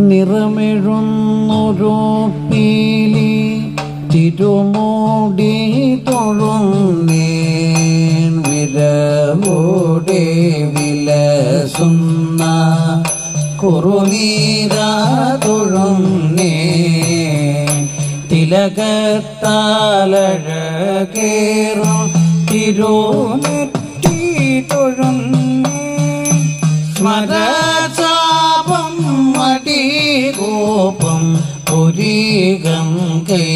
നിറമെഴുന്നൊരു പീലി തിരുമൂടി തൊഴുന്നേൻ വിരവോടെ വിലസുന്ന കുറുനീരാ തൊഴുന്നേ തിലകത്താലഴകേറും തിരുനെറ്റി തൊഴുന്നേ സ്മരചാപം മടികോപം പുരീകം കൈ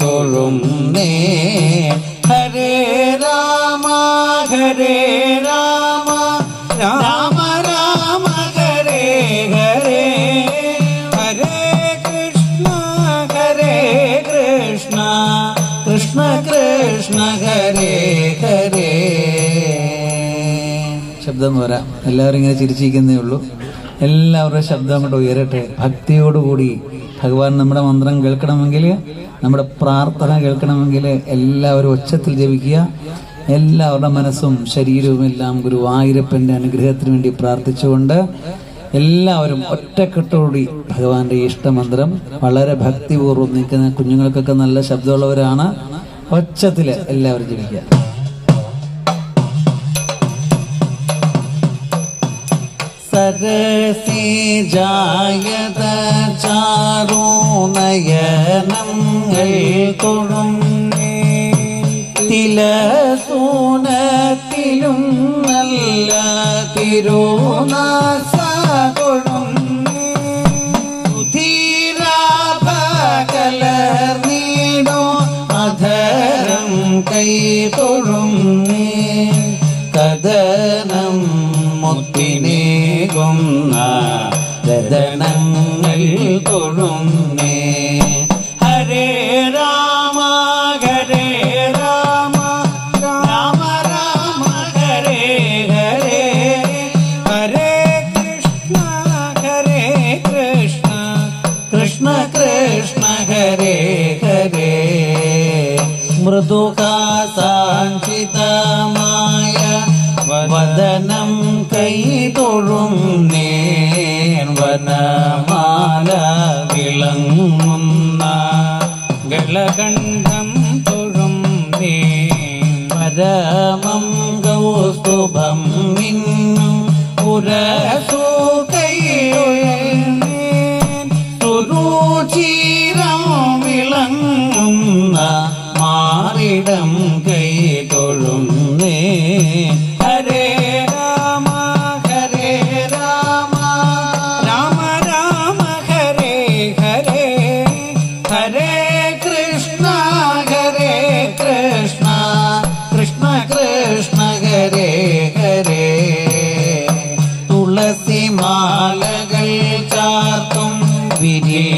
തൊഴുന്നേ ഹരേ രാമ ഹരേ രാമ രാമ രാമ ഹരേ ഹരേ. ഹരേ കൃഷ്ണ ഹരേ കൃഷ്ണ കൃഷ്ണ കൃഷ്ണ ഹരേ ഹരേ. ശബ്ദം പോരാ. എല്ലാവരും ഇങ്ങനെ ചിരിച്ചിരിക്കുന്നേ ഉള്ളൂ. എല്ലാവരുടെ ശബ്ദം അങ്ങോട്ട് ഉയരട്ടെ. ഭക്തിയോടുകൂടി ഭഗവാൻ നമ്മുടെ മന്ത്രം കേൾക്കണമെങ്കിൽ നമ്മുടെ പ്രാർത്ഥന കേൾക്കണമെങ്കിൽ എല്ലാവരും ഒച്ചത്തിൽ ജപിക്കുക. എല്ലാവരുടെ മനസ്സും ശരീരവും എല്ലാം ഗുരുവായൂരപ്പന്റെ അനുഗ്രഹത്തിന് വേണ്ടി പ്രാർത്ഥിച്ചുകൊണ്ട് എല്ലാവരും ഒറ്റക്കെട്ടോടി ഭഗവാന്റെ ഇഷ്ടമന്ത്രം വളരെ ഭക്തിപൂർവം നിൽക്കുന്ന കുഞ്ഞുങ്ങൾക്കൊക്കെ നല്ല ശബ്ദമുള്ളവരാണ്. ഒച്ചത്തിൽ എല്ലാവരും ജപിക്കുക. സരസി ജായത ചാരോ കൊടുങ്ങി തില തിലസൂനത്തിലും നല്ല തിരുനാസ തൊഴുന്നേ നീടോ അധരം കൈ തൊഴുന്നേ രതനങ്ങൾ കൊഴുന്നേ ഹരേ രാമ ഹരേ രാമ രാമ രാമ ഹരേ ഹരേ. ഹരേ കൃഷ്ണ ഹരേ കൃഷ്ണ കൃഷ്ണ കൃഷ്ണ ഹരേ ഹരേ. മൃദുകാസാഞ്ചിതമായ വദനം കൈ തൊഴുന്നേൻ വനമാല വിളങ്ങുന്ന ഗളകണ്ഠം തൊഴുന്നേ പരമം കൗസ്തുഭം നിന്നും പുരസു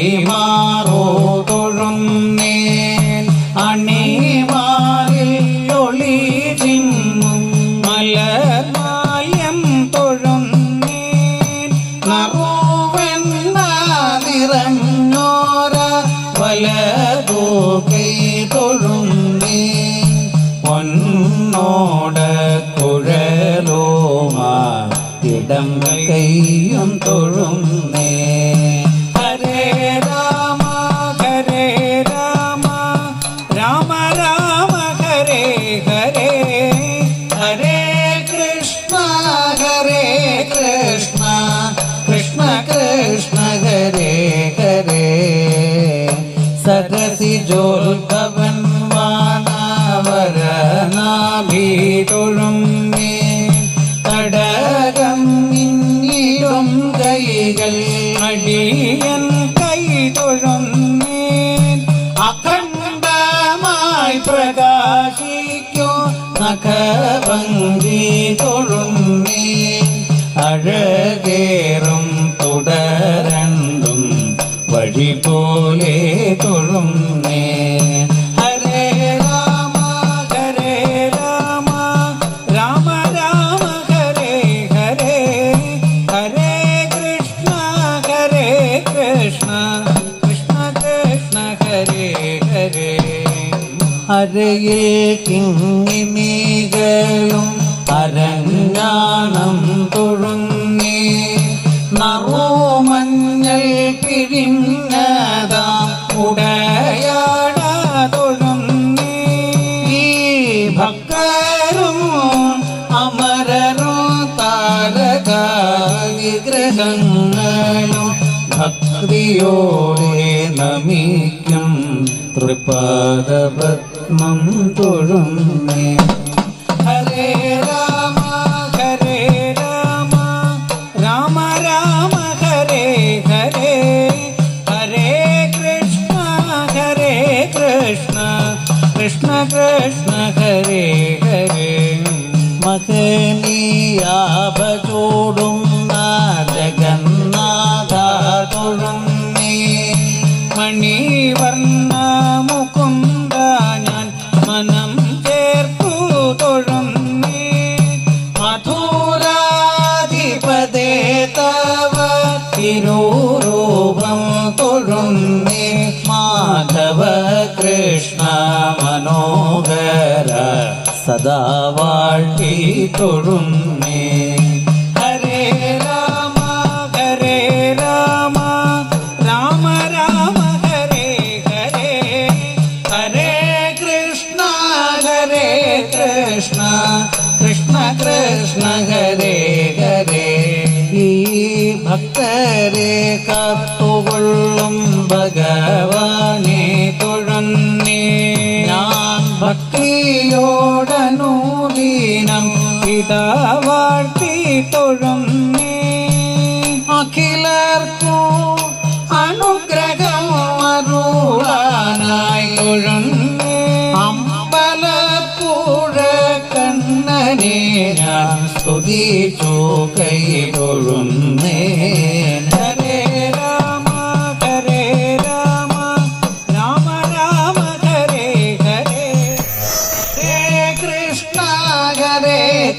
വിരിമാറോ തൊഴുന്നേൻ അണിമാറിൽ ഒളി ചിമ്മും മലമാല്യം തൊഴുന്നേൻ. നറുവെണ്ണ നിറഞ്ഞോര വലതോ കൈ തൊഴുന്നേൻ. പൊന്നോട് കുഴലോമാ ഇടം കൈയും തൊഴുന്നേ हरे हरे कृष्ण हरे कृष्ण कृष्ण कृष्ण हरे हरे। सरसि जोल्भवन्वाना वरनाभितुं നഖഭംഗി തൊഴുന്നേൻ അഴകേറും തുടരണ്ടും വഴി പോലെ തൊഴുന്നേ അരയിൽ കിങ്ങിണികളും അരഞ്ഞാണം തൊഴുന്നേ നറുമഞ്ഞൾ പിരിഞ്ഞതാം ഉടയാടതൊഴുന്നേ ഈ ഭക്തരും അമരരും താരക ഭക്തിയോടെ നമിക്കും തൃപാദപത്മം തൊഴുന്നേ ഹരേ രാമ ഹരേ രാമ. രാമ രാമ ഹരേ ഹരേ. ഹരേ കൃഷ്ണ ഹരേ കൃഷ്ണ. കൃഷ്ണ കൃഷ്ണ ഹരേ ഹരേ. മഹനീയാഭചോടും ജഗന്നാഥ തൊഴുന്നേ रूपम् माधव कृष्ण मनोभर सदा वाटी तुरुन्मि ഭക്തരെ കാത്തുകൊള്ളും ഭഗവാനെ തുഴന്നേ. ഞാൻ ഭക്തിയോടനൂദീനം ഇടവാഴ്ത്തി തുഴന്നേ. അഖിലർക്കും അനുഗ്രഹം അരുളാനായി സ്തുതിച്ചു കൈ തൊഴുന്നേ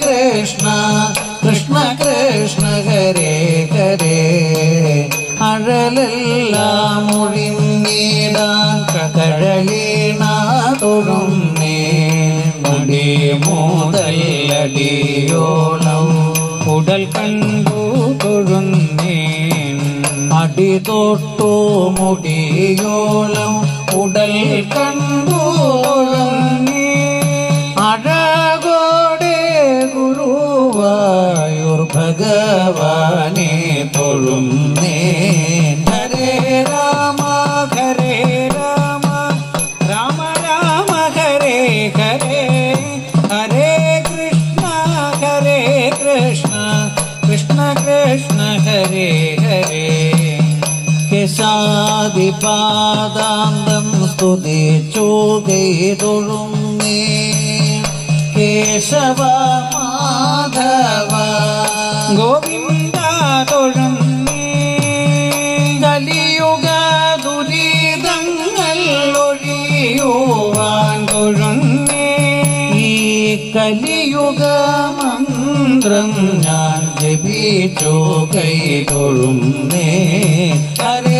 കൃഷ്ണ കൃഷ്ണ കൃഷ്ണ ഹരേ ഹരേ അഴലെല്ലാം ഒഴിഞ്ഞിടാൻ കഴലീണ തൊഴുന്നേ മുടി മൂതല്ലടിയോളം ഉടൽ കണ്ടു തൊഴുന്നേ അടി തൊട്ടു മുടിയോളം ഉടൽ കണ്ടു അഴകോടെ ഗുരുവായൂർ ഭഗവാനെ തൊഴുന്നേ ഹരേ കേശാദിപാദാന്തം സ്തുതിച്ചു തൊഴുന്നേ കേശവ മാധവ ഗോവിന്ദ തൊഴുന്നേ. കലിയുഗ ദുരിതങ്ങൾ ഒഴിയുവാൻ ഈ കലിയുഗ മന്ത്രം ഞാൻ ജപിച്ചു കൈ തൊഴുന്നേ. ഹരേ